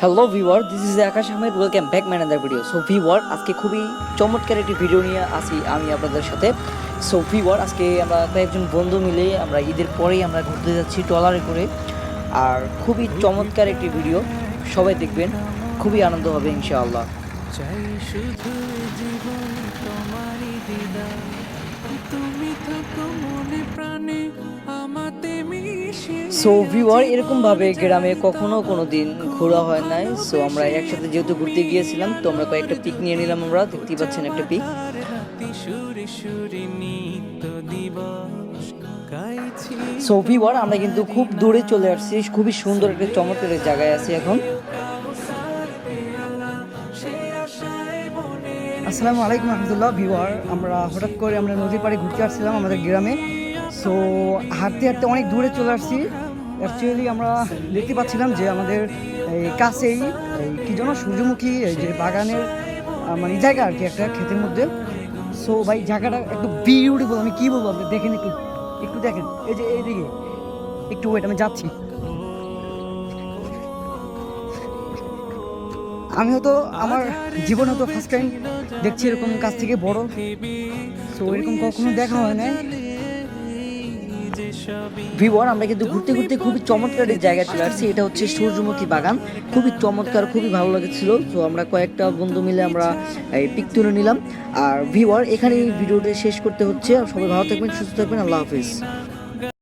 Hello viewer this is Akash Ahmed welcome back man other video so viewer আজকে খুবই চমৎকার একটি video নিয়ে আসি আমি আপনাদের সাথে। সো ভিওয়ার আজকে আমরা কয়েকজন বন্ধু মিলে আমরা ঈদের পরেই আমরা ঘুরতে যাচ্ছি ট্রলারে করে। আর খুবই চমৎকার একটি ভিডিও সবাই দেখবেন। খুবই আনন্দ হবে, ইনশাআল্লাহ। চাই শুধু জীবন তোমারই সো ভিওয়ার এরকমভাবে গ্রামে কখনো কোনো দিন ঘোরা হয় নাই। সো আমরা একসাথে যেহেতু ঘুরতে গিয়েছিলাম, তো আমরা কয়েকটা পিক নিয়ে নিলাম আমরা, দেখতেই পাচ্ছেন একটা পিক সো ভিওয়ার আমরা কিন্তু খুব দূরে চলে আসছি, খুবই সুন্দর একটা চমৎকার জায়গায় আছি এখন। আসসালামু আলাইকুম রহমতুল্লাহ ভিওয়ার আমরা হঠাৎ করে আমরা নদীর পাড়ে ঘুরতে আসছিলাম আমাদের গ্রামে। সো হাঁটতে হাঁটতে অনেক দূরে চলে আসছি। অ্যাকচুয়ালি আমরা দেখতে পাচ্ছিলাম যে আমাদের এই কাছেই কী যেন সূর্যমুখী যে বাগানের মানে জায়গা আর কি একটা ক্ষেতের মধ্যে। সো ভাই, জায়গাটা একটু বিউটিফুল আমি কী বলব, আপনি দেখেন একটু একটু দেখেন, এই যে এইদিকে, একটু ওয়েট আমি যাচ্ছি। আমি হয়তো আমার জীবনে হয়তো ফার্স্ট টাইম দেখছি এরকম কাছ থেকে বড়। সো এরকম কখনো দেখা হয় না ভিওয়ার আমরা কিন্তু ঘুরতে ঘুরতে খুবই চমৎকার জায়গা জায়গায় চলে আসছি। এটা হচ্ছে সূর্যমুখী বাগান। খুবই চমৎকার, খুবই ভালো লেগেছিল। তো আমরা কয়েকটা বন্ধু মিলে আমরা এই পিক তুলে নিলাম। আর ভিওয়ার এখানেই ভিডিওটা শেষ করতে হচ্ছে। সবাই ভালো থাকবেন, সুস্থ থাকবেন। আল্লাহ হাফিজ।